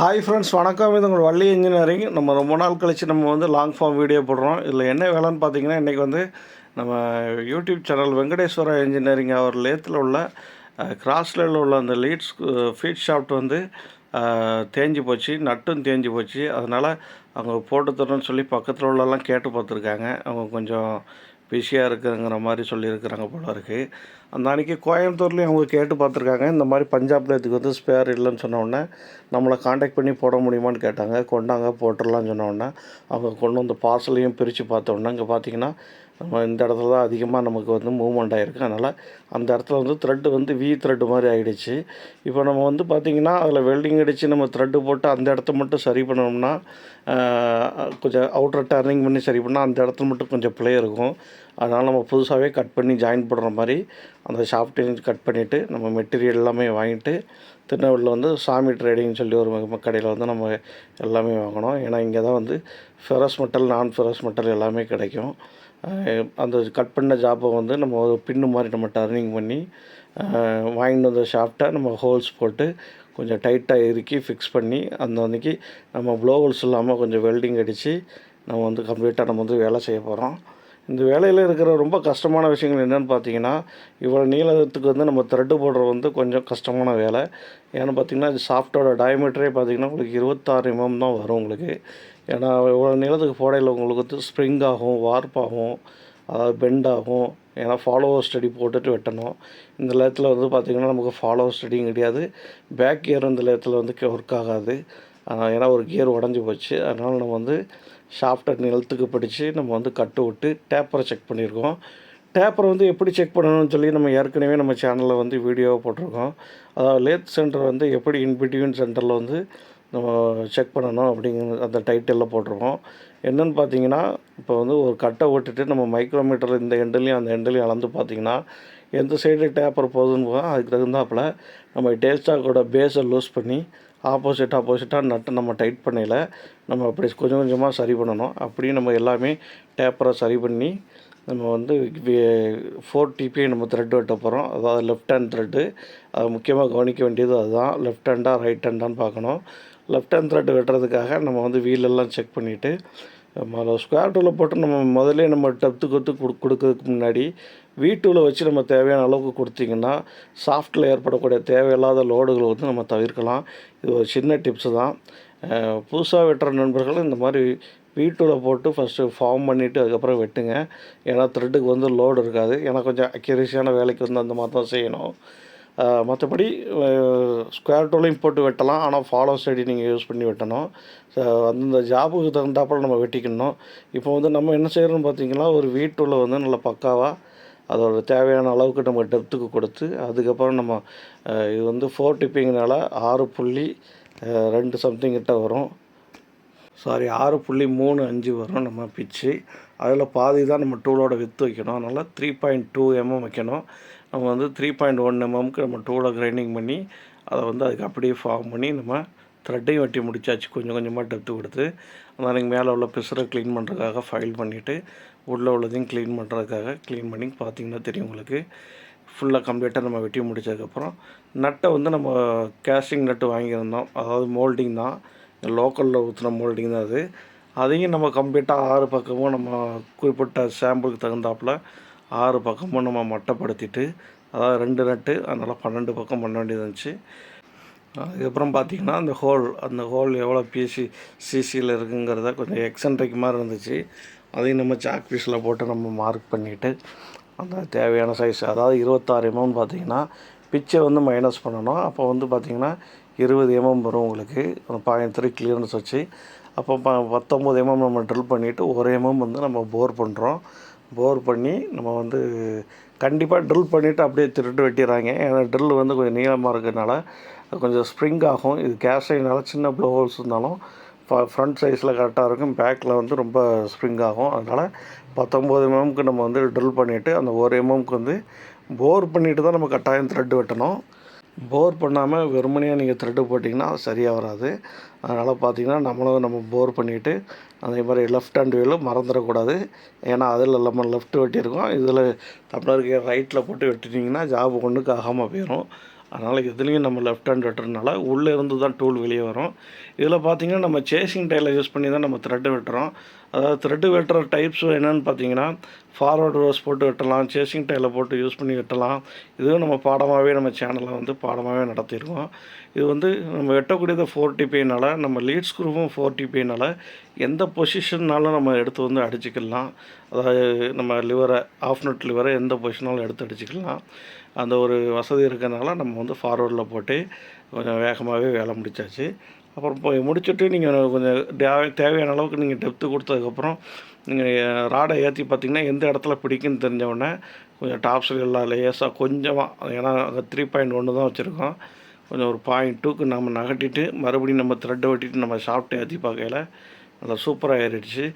Hi friends வணக்கம். இது உங்கள் வள்ளி இன்ஜினியரிங் நம்ம ரொம்ப நாள் கழித்து நம்ம வந்து லாங் ஃபார்ம் வீடியோ போடுறோம். இதில் என்ன வேலைன்னு பார்த்தீங்கன்னா இன்றைக்கி வந்து நம்ம யூடியூப் சேனல் வெங்கடேஸ்வரா இன்ஜினியரிங் அவர் லேத்தில் உள்ள கிராஸ்லேயில் உள்ள அந்த லீட்ஸ் ஃபீட் ஷாஃப்ட் வந்து தேஞ்சி தேஞ்சு போச்சு நட்டும் தேஞ்சு போச்சு. அதனால் அவங்க போட்டு தரணும்னு சொல்லி பக்கத்தில் உள்ளெல்லாம் கேட்டு பார்த்துருக்காங்க. அவங்க கொஞ்சம் பிஸியாக இருக்குங்கிற மாதிரி சொல்லியிருக்கிறாங்க போல இருக்குது அந்த அன்றைக்கி கோயம்புத்தூர்லேயும் அவங்க கேட்டு பார்த்துருக்காங்க. இந்த மாதிரி பஞ்சாபில் இதுக்கு வந்து ஸ்பேர் இல்லைன்னு சொன்னோடனே நம்மளை காண்டாக்ட் பண்ணி போட முடியுமான்னு கேட்டாங்க. கொண்டாங்க போட்டுடலாம்னு சொன்னோடனே அவங்க கொண்டு வந்து பார்சலையும் பிரித்து பார்த்தோன்னே இங்கே பார்த்தீங்கன்னா நம்ம இந்த இடத்துல தான் அதிகமாக நமக்கு வந்து மூவ்மெண்ட் ஆகிருக்கு அதனால் அந்த இடத்துல வந்து த்ரெட்டு வந்து வி த்ரெட்டு மாதிரி ஆகிடுச்சு இப்போ நம்ம வந்து பார்த்திங்கன்னா அதில் வெல்டிங் அடித்து நம்ம த்ரெட்டு போட்டு அந்த இடத்த மட்டும் சரி பண்ணோம்னா கொஞ்சம் அவுட்டர் டர்னிங் பண்ணி சரி பண்ணால் அந்த இடத்துல மட்டும் கொஞ்சம் ப்ளே இருக்கும். அதனால் நம்ம புதுசாகவே கட் பண்ணி ஜாயின் பண்ணுற மாதிரி அந்த ஷாஃப்டையும் கட் பண்ணிவிட்டு நம்ம மெட்டீரியல் எல்லாமே வாங்கிட்டு திருநெல்வேலியில் வந்து சாமி ட்ரேடிங்னு சொல்லி ஒரு கடையில் வந்து நம்ம எல்லாமே வாங்கணும். ஏன்னா இங்கே தான் வந்து ஃபெரஸ் மெட்டல் நான் ஃபெரஸ் மெட்டல் எல்லாமே கிடைக்கும். அந்த கட் பண்ண ஜாப்பை வந்து நம்ம ஒரு பின்னு மாதிரி நம்ம டர்னிங் பண்ணி வாங்கிட்டு வந்த ஷாஃப்ட்டை நம்ம ஹோல்ஸ் போட்டு கொஞ்சம் டைட்டாக இறுக்கி ஃபிக்ஸ் பண்ணி அந்த அன்றைக்கி நம்ம ப்ளோ ஹோல்ஸ் இல்லாமல் கொஞ்சம் வெல்டிங் அடித்து நம்ம வந்து கம்ப்ளீட்டாக நம்ம வந்து வேலை செய்ய போகிறோம் இந்த வேலையில் இருக்கிற ரொம்ப கஷ்டமான விஷயங்கள் என்னென்னு பார்த்தீங்கன்னா இவ்வளோ நீளத்துக்கு வந்து நம்ம த்ரெட்டு போடுறது வந்து கொஞ்சம் கஷ்டமான வேலை. ஏன்னு பார்த்தீங்கன்னா இது சாஃப்ட்டோட டயமீட்டரே பார்த்தீங்கன்னா உங்களுக்கு இருபத்தாறு எம்எம் தான் வரும் உங்களுக்கு. ஏன்னா இவ்வளோ நீளத்துக்கு போடையில் உங்களுக்கு வந்து ஸ்ப்ரிங் ஆகும் வார்ப் ஆகும் அதாவது பெண்ட் ஆகும். ஏன்னா ஃபாலோவர் ஸ்டடி போட்டுட்டு வெட்டணும். இந்த லயத்தில் வந்து பார்த்திங்கன்னா நமக்கு ஃபாலோவர் ஸ்டடியும் கிடையாது. பேக் இயர் இந்த லயத்தில் வந்து ஒர்க் ஆகாது. ஏன்னா ஒரு கியர் உடஞ்சி போச்சு. அதனால் நம்ம வந்து ஷாஃப்டை நிலத்துக்கு பிடிச்சி நம்ம வந்து கட்டு விட்டு டேப்பரை செக் பண்ணியிருக்கோம். டேப்பரை வந்து எப்படி செக் பண்ணணும்னு சொல்லி நம்ம ஏற்கனவே நம்ம சேனலில் வந்து வீடியோ போட்டிருக்கோம். அதாவது லேத் சென்டர் வந்து எப்படி இன்பிட்யூன் சென்டரில் வந்து நம்ம செக் பண்ணணும் அப்படிங்கிற அந்த டைட்டிலில் போட்டிருக்கோம். என்னென்னு பார்த்தீங்கன்னா இப்போ வந்து ஒரு கட்டை விட்டுட்டு நம்ம மைக்ரோமீட்டர் இந்த எண்டுலேயும் அந்த எண்டுலேயும் அளந்து பார்த்தீங்கன்னா எந்த சைடு டேப்பர் போகுதுன்னு போக அதுக்கு தகுந்தாப்பில் நம்ம டேஸ்டாக்கோட பேஸை லூஸ் பண்ணி ஆப்போசிட் ஆப்போசிட்டாக நட்டு நம்ம டைட் பண்ணையில் நம்ம அப்படி கொஞ்சம் கொஞ்சமாக சரி பண்ணணும். அப்படியே நம்ம எல்லாமே டேப்பரை சரி பண்ணி நம்ம வந்து ஃபோர் டிபி நம்ம த்ரெட் வெட்ட போகிறோம் அதாவது லெஃப்ட் ஹேண்ட் த்ரெட்டு அது முக்கியமாக கவனிக்க வேண்டியது அதுதான். லெஃப்ட் ஹேண்டா ரைட் ஹேண்டான்னு பார்க்கணும். லெஃப்ட் ஹேண்ட் த்ரெட் வெட்டுறதுக்காக நம்ம வந்து வீலெல்லாம் செக் பண்ணிவிட்டு ஸ்கொயர் டூவில் போட்டு நம்ம முதல்ல நம்ம டப்த்து கொத்து கொடு கொடுக்கறதுக்கு முன்னாடி வீட்டுல வச்சு நம்ம தேவையான அளவுக்கு கொடுத்தீங்கன்னா சாஃப்ட்டில் ஏற்படக்கூடிய தேவையில்லாத லோடுகளை வந்து நம்ம தவிர்க்கலாம். இது ஒரு சின்ன டிப்ஸு தான். புதுசாக வெட்டுற நண்பர்கள் இந்த மாதிரி வீட்டூவில் போட்டு ஃபஸ்ட்டு ஃபார்ம் பண்ணிவிட்டு அதுக்கப்புறம் வெட்டுங்க. ஏன்னா த்ரெட்டுக்கு வந்து லோடு இருக்காது. ஏன்னா கொஞ்சம் அக்யூரேசியான வேலைக்கு வந்து அந்த மாதிரி தான் செய்யணும். மற்றபடி ஸ்கொயர் டூலையும் போட்டு வெட்டலாம். ஆனால் ஃபாலோ ஸ்டடி நீங்கள் யூஸ் பண்ணி வெட்டணும். அந்தந்த ஜாபுக்கு தகுந்தாப்பில் நம்ம வெட்டிக்கணும். இப்போ வந்து நம்ம என்ன செய்கிறோம்னு பார்த்தீங்கன்னா ஒரு வீட்டுள்ள வந்து நல்லா பக்காவாக அதோட தேவையான அளவுக்கு நம்ம டெப்த்துக்கு கொடுத்து அதுக்கப்புறம் நம்ம இது வந்து ஃபோர் டிப்பிங்னால ஆறு புள்ளி ரெண்டு சம்திங் கிட்ட வரும். சாரி ஆறு புள்ளி மூணு அஞ்சு வரும் நம்ம பிச்சு அதில் பாதி தான் நம்ம டூலோட வித்து வைக்கணும். அதனால் த்ரீ பாயிண்ட் டூ எம்எம் வைக்கணும். நம்ம வந்து த்ரீ பாயிண்ட் ஒன் எம்எம்க்கு நம்ம டூலை கிரைண்டிங் பண்ணி அதை வந்து அதுக்கு அப்படியே ஃபார்ம் பண்ணி நம்ம த்ரெட்டையும் வெட்டி முடிச்சாச்சு. கொஞ்சம் கொஞ்சமாக டெப்த்து கொடுத்து அந்த நீங்கள் மேலே உள்ள பிசுரை க்ளீன் பண்ணுறதுக்காக ஃபைல் பண்ணிவிட்டு உள்ளே உள்ளதையும் க்ளீன் பண்ணுறதுக்காக க்ளீன் பண்ணி பார்த்தீங்கன்னா தெரியும் உங்களுக்கு. ஃபுல்லாக கம்ப்ளீட்டாக நம்ம வெட்டி முடிச்சதுக்கப்புறம் நட்டை வந்து நம்ம கேஸ்டிங் நட்டு வாங்கியிருந்தோம். அதாவது மோல்டிங் தான். லோக்கலில் ஊற்றின மோல்டிங் தான் அது. அதையும் நம்ம கம்ப்ளீட்டாக ஆறு பக்கமும் நம்ம குறிப்பிட்ட சாம்பிளுக்கு தகுந்தாப்புல ஆறு பக்கமும் நம்ம மட்டப்படுத்திட்டு அதாவது ரெண்டு நட்டு அதனால் பன்னெண்டு பக்கம் பண்ண வேண்டியது இருந்துச்சு. அதுக்கப்புறம் பார்த்தீங்கன்னா அந்த ஹோல் அந்த ஹோல் எவ்வளோ பிசி சிசியில் இருக்குங்கிறத கொஞ்சம் எக்ஸன்ட்ரிக் மாதிரி இருந்துச்சு. அதையும் நம்ம சாக் பீஸில் போட்டு நம்ம மார்க் பண்ணிவிட்டு அந்த தேவையான சைஸ் அதாவது இருபத்தாறு எம்எம்னு பார்த்தீங்கன்னா பிச்சை வந்து மைனஸ் பண்ணணும். அப்போ வந்து பார்த்திங்கன்னா இருபது எம்எம் வரும் உங்களுக்கு. பாயிண்ட் த்ரீ கிளியரன்ஸ் வச்சு அப்போ ப பத்தொம்போது எம்எம் நம்ம ட்ரில் பண்ணிவிட்டு ஒரு எம்எம் வந்து நம்ம போர் பண்ணுறோம் போர் பண்ணி நம்ம வந்து கண்டிப்பாக ட்ரில் பண்ணிவிட்டு அப்படியே திருட்டு வெட்டிடுறாங்க ஏன்னா ட்ரில் வந்து கொஞ்சம் நீளமாக இருக்கிறதுனால கொஞ்சம் ஸ்ப்ரிங் ஆகும். இது கேஸ்டைனால சின்ன ப்ளோ ஹோல்ஸ் இருந்தாலும் ஃப்ரண்ட் சைஸில் கரெக்டாக இருக்கும். பேக்கில் வந்து ரொம்ப ஸ்ப்ரிங் ஆகும். அதனால் பத்தொம்போது எம்எம்க்கு நம்ம வந்து ட்ரில் பண்ணிவிட்டு அந்த ஒரு எம்எம்க்கு வந்து போர் பண்ணிவிட்டு தான் நம்ம கட்டாயம் த்ரெட் வெட்டணும். போர் பண்ணாமல் வெறுமனையாக நீங்கள் த்ரெட்டு போட்டிங்கன்னா அது சரியாக வராது. அதனால் பார்த்தீங்கன்னா நம்மளும் நம்ம போர் பண்ணிவிட்டு அதே மாதிரி லெஃப்ட் ஹேண்ட் வீலும் மறந்துடக்கூடாது. ஏன்னா அதில் நம்ம லெஃப்ட் வெட்டியிருக்கோம். இதில் தமிழருக்கு ரைட்டில் போட்டு வெட்டிட்டிங்கன்னா ஜாப் ஒன்றுக்கு ஆகாமல் போயிடும் அதனால் இதுலேயும் நம்ம லெஃப்ட் ஹேண்ட் வெட்டுறதுனால உள்ளே இருந்து தான் டூல் வெளியே வரும். இதில் பார்த்திங்கன்னா நம்ம சேசிங் டைலை யூஸ் பண்ணி தான் நம்ம த்ரெட்டு வெட்டுறோம். அதாவது த்ரெட்டு வெட்டுற டைப்ஸ் என்னென்னு பார்த்தீங்கன்னா ஃபார்வர்ட் ரோஸ் போட்டு வெட்டலாம் சேசிங் டைலை போட்டு யூஸ் பண்ணி வெட்டலாம். இதுவும் நம்ம பாடமாகவே நம்ம சேனலில் வந்து பாடமாகவே நடத்தியிருக்கோம் இது வந்து நம்ம வெட்டக்கூடியது ஃபோர் டிபினால் நம்ம லீட் ஸ்க்ரூவும் ஃபோர் டிபினால் எந்த பொசிஷன்னாலும் நம்ம எடுத்து வந்து அடிச்சுக்கலாம். அதாவது நம்ம லிவரை ஆஃப் நட் லிவரை எந்த பொசிஷனாலும் எடுத்து அடிச்சுக்கலாம். அந்த ஒரு வசதி இருக்கிறனால நம்ம வந்து ஃபார்வர்டில் போட்டு கொஞ்சம் வேகமாகவே வேலை முடிச்சாச்சு. அப்புறம் போய் முடிச்சுட்டு நீங்கள் கொஞ்சம் தேவை தேவையான அளவுக்கு நீங்கள் டெப்த்து கொடுத்ததுக்கப்புறம் நீங்கள் ராடை ஏற்றி பார்த்தீங்கன்னா எந்த இடத்துல பிடிக்குன்னு தெரிஞ்சவுடனே கொஞ்சம் டாப்ஸில் எல்லாம் லேசாக கொஞ்சமாக ஏன்னா அங்கே த்ரீ பாயிண்ட் ஒன்று தான் வச்சுருக்கோம். கொஞ்சம் ஒரு பாயிண்ட் டூக்கு நம்ம நகட்டிட்டு மறுபடியும் நம்ம த்ரெட்டை வெட்டிட்டு நம்ம சாப்பிட்டு ஏற்றி பார்க்கையில நல்லா சூப்பராக ஏறிடுச்சு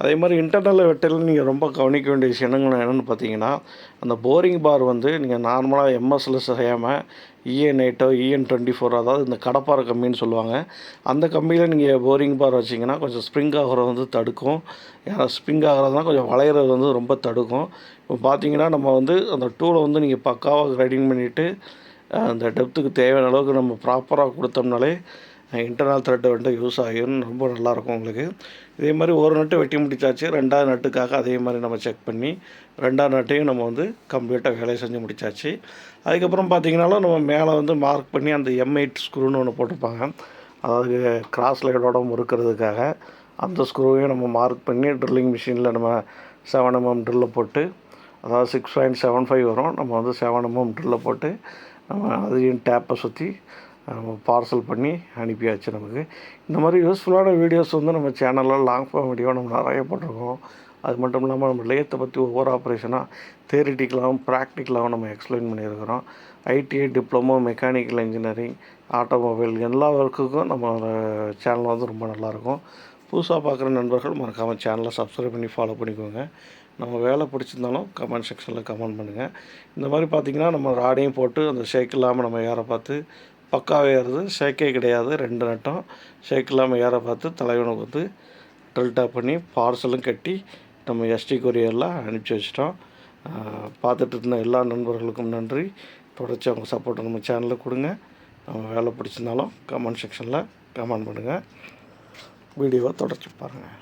அதே மாதிரி இன்டர்னல் வெட்டல் நீங்கள் ரொம்ப கவனிக்க வேண்டிய விஷயங்கள் என்னென்னு பார்த்தீங்கன்னா அந்த போரிங் பார் வந்து நீங்கள் நார்மலாக எம்எஸ்ல செய்யாமல் இஎன் எயிட்டோ இஎன் டுவெண்ட்டி ஃபோர் அதாவது இந்த கடப்பாறை கம்மின்னு சொல்லுவாங்க. அந்த கம்மியில் நீங்கள் போரிங் பார் வச்சிங்கன்னா கொஞ்சம் ஸ்ப்ரிங் ஆகிறது வந்து தடுக்கும். ஏன்னா ஸ்ப்ரிங் ஆகிறதுனா கொஞ்சம் வளையிறது வந்து ரொம்ப தடுக்கும். இப்போ பார்த்தீங்கன்னா நம்ம வந்து அந்த டூலை வந்து நீங்கள் பக்காவாக கிரைடிங் பண்ணிவிட்டு அந்த டெப்த்துக்கு தேவையான அளவுக்கு நம்ம ப்ராப்பராக கொடுத்தோம்னாலே இன்டர்னல் த்ரெட்டு வந்து யூஸ் ஆகும் ரொம்ப நல்லாயிருக்கும் உங்களுக்கு. இதே மாதிரி ஒரு நட்டு வெட்டி முடிச்சாச்சு ரெண்டாவது நட்டுக்காக அதே மாதிரி நம்ம செக் பண்ணி ரெண்டாவது நட்டையும் நம்ம வந்து கம்ப்ளீட்டாக வேலையை செஞ்சு முடிச்சாச்சு. அதுக்கப்புறம் பார்த்திங்கனாலும் நம்ம மேலே வந்து மார்க் பண்ணி அந்த எம் எயிட் ஸ்க்ரூன்னு ஒன்று போட்டிருப்பாங்க. அதாவது கிராஸ் லைடோட முறுக்கிறதுக்காக அந்த ஸ்க்ரூவையும் நம்ம மார்க் பண்ணி ட்ரில்லிங் மிஷினில் நம்ம செவன் எம்எம் ட்ரில்லை போட்டு அதாவது சிக்ஸ் பாயிண்ட் செவன் ஃபைவ் வரும். நம்ம வந்து செவன் எம்எம் ட்ரில்லை போட்டு நம்ம அதையும் டேப்பை சுற்றி பார்சல் பண்ணி அனுப்பியாச்சு நமக்கு. இந்த மாதிரி யூஸ்ஃபுல்லான வீடியோஸ் வந்து நம்ம சேனலில் லாங் ஃபார்ம் வீடியோ நம்ம நிறைய போட்டிருக்கோம். அது மட்டும் இல்லாமல் நம்ம லேத்தை பற்றி ஒவ்வொரு ஆப்ரேஷனாக தேரிட்டிக்கலாகவும் ப்ராக்டிக்கலாகவும் நம்ம எக்ஸ்பிளைன் பண்ணியிருக்கிறோம். ITI diploma mechanical engineering automobile எல்லா ஒர்க்குக்கும் நம்ம சேனல் வந்து ரொம்ப நல்லாயிருக்கும் புதுசாக பார்க்குற நண்பர்கள் மறக்காமல் சேனலை சப்ஸ்கிரைப் பண்ணி ஃபாலோ பண்ணிக்கோங்க. நம்ம வேலை பிடிச்சிருந்தாலும் கமெண்ட் செக்ஷனில் கமெண்ட் பண்ணுங்கள் இந்த மாதிரி பார்த்திங்கன்னா நம்ம ராடையும் போட்டு அந்த ஷேக் இல்லாமல் நம்ம ஏற பார்த்து பக்காவே ஏறுது ஷேக்கே கிடையாது. ரெண்டு நட்டம். ஷேக் இல்லாமல் ஏற பார்த்து? தலைவனை வந்து டெல்டா பண்ணி பார்சலும் கட்டி நம்ம எஸ்டி கொரியரில் அனுப்பிச்சி வச்சிட்டோம். பார்த்துட்டு இருந்த எல்லா நண்பர்களுக்கும் நன்றி. தொடர்ச்சி அவங்க சப்போர்ட் நம்ம சேனலில் கொடுங்க. நம்ம வேலை பிடிச்சிருந்தாலும் கமெண்ட் செக்ஷனில் கமெண்ட் பண்ணுங்கள் வீடியோவை தொடர்ச்சி பாருங்கள்